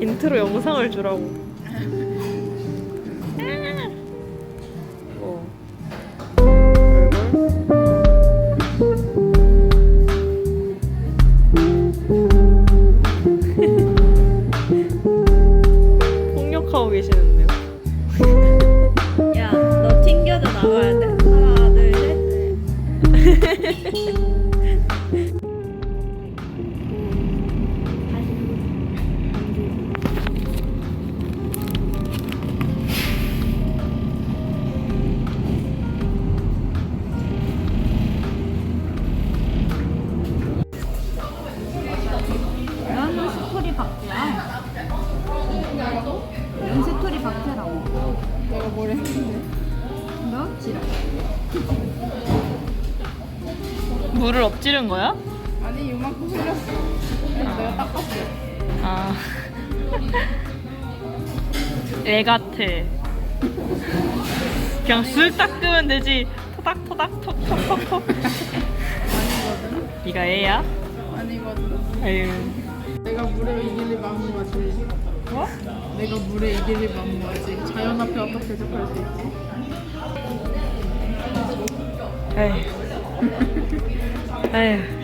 인트로 영상을 주라고. 스토리 박태라고. 내가 뭘 했는데? 너 지랄. 물을 엎지른 거야? 아니 이만큼 흘렸어. 내가 닦았어. 아. 애 같아. 그냥 쓱 닦으면 되지. 토닥토닥 톡톡톡톡. 아니거든. 네가 애야? 아니거든. 아유. 내가 물에 이길리 만무하지. 뭐? 내가 물에 이길리 만무하지. 자연 앞에 어떻게 대적할 수 있지? 에휴.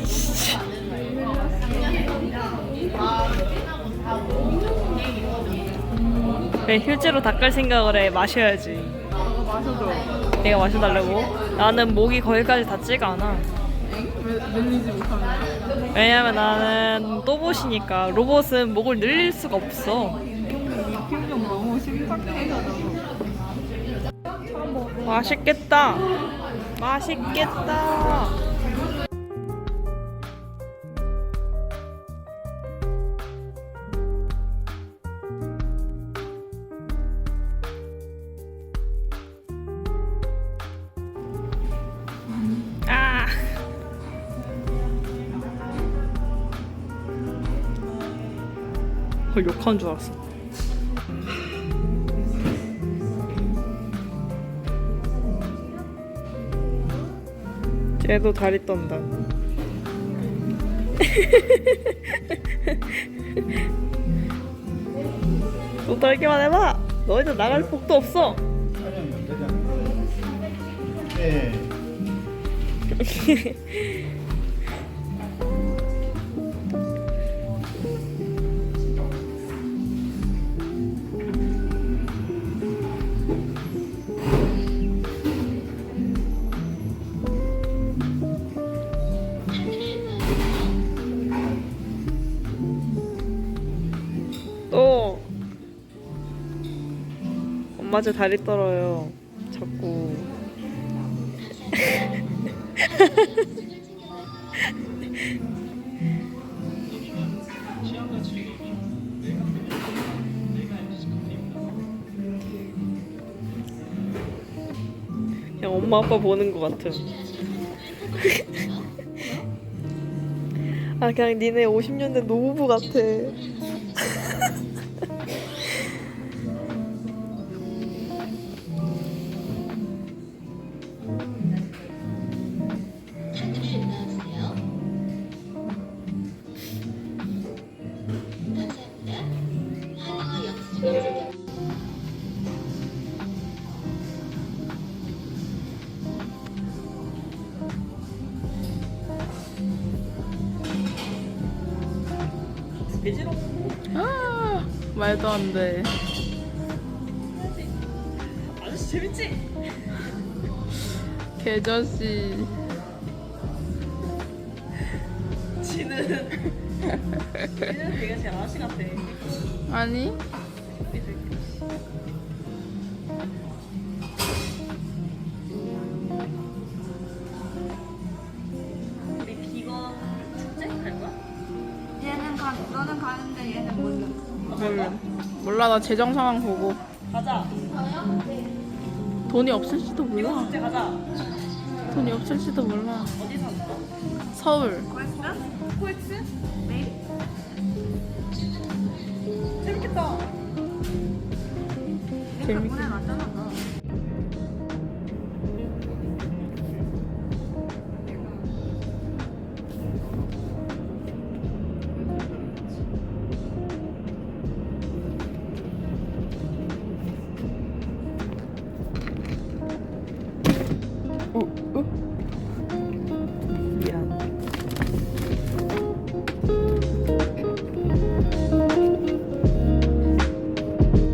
진짜. 왜 휴지로 닦을 생각을 해? 마셔야지. 마셔줘. 내가 마셔달라고? 나는 목이 거기까지 닿지가 않아. 늘리지 못하는? 왜냐면 나는 또봇이니까 로봇은 목을 늘릴 수가 없어. 너무 심각해잖아. 맛있겠다. 맛있겠다. 아. 어, 욕한 줄 알았어. 쟤도 다리 떤다. 또 떨기만 해봐. 너희들 나갈 폭도 없어. 네. 제 다리 떨어요. 자꾸. 그냥 엄마 아빠 보는 것 같음. 아 그냥 니네 50년대 노부부 같아. 아 말도 안 돼. 아저씨 재밌지? 개저씨. 지는 지는 되게 제일 아저씨 같아. 아니? 우리 비건 축제 갈 거야? 얘는 가, 너는 가는데 얘는 몰라. 몰라. 몰라 나 재정 상황 보고 가자. 돈이 없을지도 몰라. 돈이 없을지도 몰라. 서울. 코엑스? 메이? 재밌겠다. 재밌게. 보내놨잖아, 嗯。